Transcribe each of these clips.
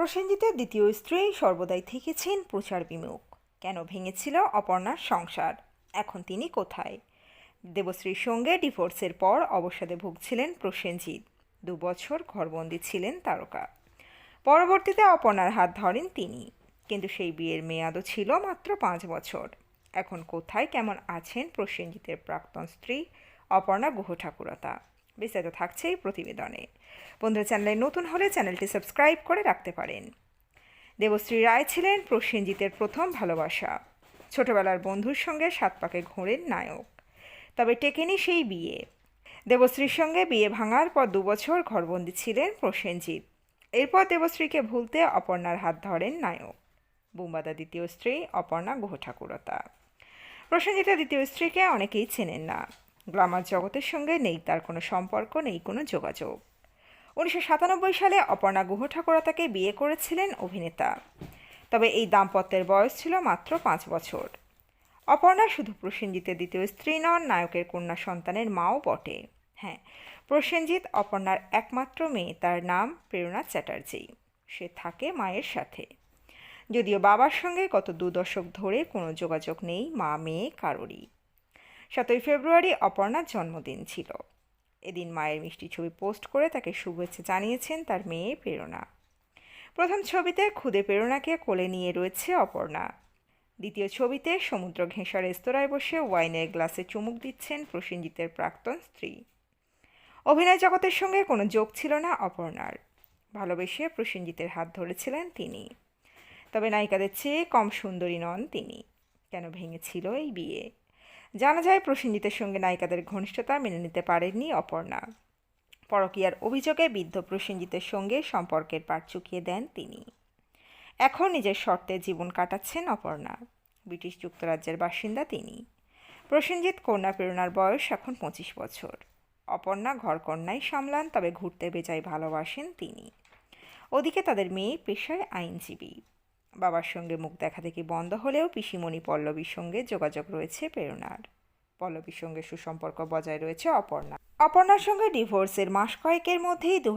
প্রসেনজিতের দ্বিতীয় স্ত্রী সর্বদাই থেকেছেন প্রচার বিমুখ। কেন ভেঙেছিল অপর্ণার সংসার? এখন তিনি কোথায়? দেবশ্রীর সঙ্গে ডিভোর্সের পর অবসাদে ভুগছিলেন প্রসেনজিৎ। দু বছর ঘরবন্দি ছিলেন তারকা। পরবর্তীতে অপর্ণার হাত ধরেন তিনি। কিন্তু সেই বিয়ের মেয়াদও ছিল মাত্র পাঁচ বছর। এখন কোথায় কেমন আছেন প্রসেনজিতের প্রাক্তন স্ত্রী অপর্ণা গুহ ঠাকুরতা বিস্তারিত থাকছে এই প্রতিবেদনে। বন্ধুরা, চ্যানেলে নতুন হলে চ্যানেলটি সাবস্ক্রাইব করে রাখতে পারেন। দেবশ্রী রায় ছিলেন প্রসেনজিতের প্রথম ভালোবাসা। ছোটবেলার বন্ধুর সঙ্গে সাত পাকে ঘোরেন নায়ক। তবে টেকেনি সেই বিয়ে। দেবশ্রীর সঙ্গে বিয়ে ভাঙার পর দুবছর ঘরবন্দি ছিলেন প্রসেনজিৎ। এরপর দেবশ্রীকে ভুলতে অপর্ণার হাত ধরেন নায়ক। বুম্বাদা দ্বিতীয় স্ত্রী অপর্ণা গুহ ঠাকুরতা প্রসেনজিতের দ্বিতীয় স্ত্রীকে অনেকেই চেনেন না। গ্লামার জগতের সঙ্গে নেই তার কোনো সম্পর্ক, নেই কোনো যোগাযোগ। উনিশশো সাতানব্বই সালে অপর্ণা গুহ ঠাকুরতাকে বিয়ে করেছিলেন অভিনেতা। তবে এই দাম্পত্যের বয়স ছিল মাত্র পাঁচ বছর। অপর্ণা শুধু প্রসেনজিতের দ্বিতীয় স্ত্রী নন, নায়কের কন্যা সন্তানের মাও বটে। হ্যাঁ প্রসেনজিৎ অপর্ণার একমাত্র মেয়ে, তার নাম প্রেরণা চ্যাটার্জি। সে থাকে মায়ের সাথে। যদিও বাবার সঙ্গে গত দু দশক ধরে কোনো যোগাযোগ নেই মা মেয়ে কারোরই। সাতই ফেব্রুয়ারি অপর্ণার জন্মদিন ছিল। এদিন মায়ের মিষ্টি ছবি পোস্ট করে তাকে শুভেচ্ছা জানিয়েছেন তার মেয়ে প্রেরণা প্রথম ছবিতে খুদে প্রেরণাকে কোলে নিয়ে রয়েছে অপর্ণা। দ্বিতীয় ছবিতে সমুদ্র ঘেঁষা রেস্তোরাঁয় বসে ওয়াইনের গ্লাসে চুমুক দিচ্ছেন প্রসেনজিতের প্রাক্তন স্ত্রী। অভিনয় জগতের সঙ্গে কোনো যোগ ছিল না অপর্ণার। ভালোবেসে প্রসেনজিতের হাত ধরেছিলেন তিনি। তবে নায়িকাদের চেয়ে কম সুন্দরী নন তিনি। কেন ভেঙেছিল এই বিয়ে? জানা যায় প্রসেনজিতের সঙ্গে নায়িকাদের ঘনিষ্ঠতা মেনে নিতে পারেননি অপর্ণা। পরকীয়ার অভিযোগে বৃদ্ধ প্রসেনজিতের সঙ্গে সম্পর্কের পাট চুকিয়ে দেন তিনি। এখন নিজের শর্তে জীবন কাটাচ্ছেন অপর্ণা। ব্রিটিশ যুক্তরাজ্যের বাসিন্দা তিনি। প্রসেনজিৎ কন্যা প্রেরণার বয়স এখন পঁচিশ বছর। অপর্ণা ঘরকন্যাই সামলান, তবে ঘুরতে বেজায় ভালোবাসেন তিনি। ওদিকে তাদের মেয়ে পেশায় আইনজীবী। বাবার সঙ্গে মুখ দেখা দেখি বন্ধ হলেও পিসিমণি পল্লবীর সঙ্গে যোগাযোগ রয়েছে প্রেরণার পল্লবীর সঙ্গে সুসম্পর্ক বজায় রয়েছে অপর্ণা। অপর্ণার সঙ্গে ডিভোর্সের মাস কয়েকের মধ্যেই দু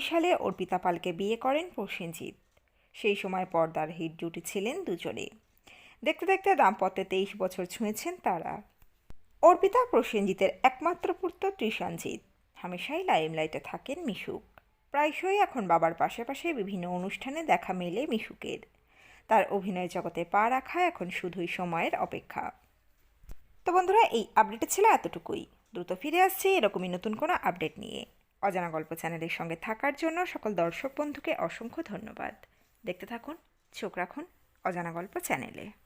সালে অর্পিতা পালকে বিয়ে করেন প্রসেনজিৎ। সেই সময় পর্দার হিট জুটি ছিলেন দুজনে দেখতে দেখতে দাম্পত্যে তেইশ বছর ছুঁয়েছেন তারা। অর্পিতা, প্রসেনজিতের একমাত্র পুত্র ত্রিশানজিৎ হামেশাই লাইমলাইটে থাকেন মিশুক। প্রায়শই এখন বাবার পাশে পাশে বিভিন্ন অনুষ্ঠানে দেখা মেলে মিশুকের। তার অভিনয় জগতে পা রাখা এখন শুধুই সময়ের অপেক্ষা। তো বন্ধুরা, এই আপডেটে ছিল এতটুকুই। দ্রুত ফিরে আসছে এরকমই নতুন কোনো আপডেট নিয়ে। অজানা গল্প চ্যানেলের সঙ্গে থাকার জন্য সকল দর্শক বন্ধুকে অসংখ্য ধন্যবাদ। দেখতে থাকুন, চোখ রাখুন অজানা গল্প চ্যানেলে।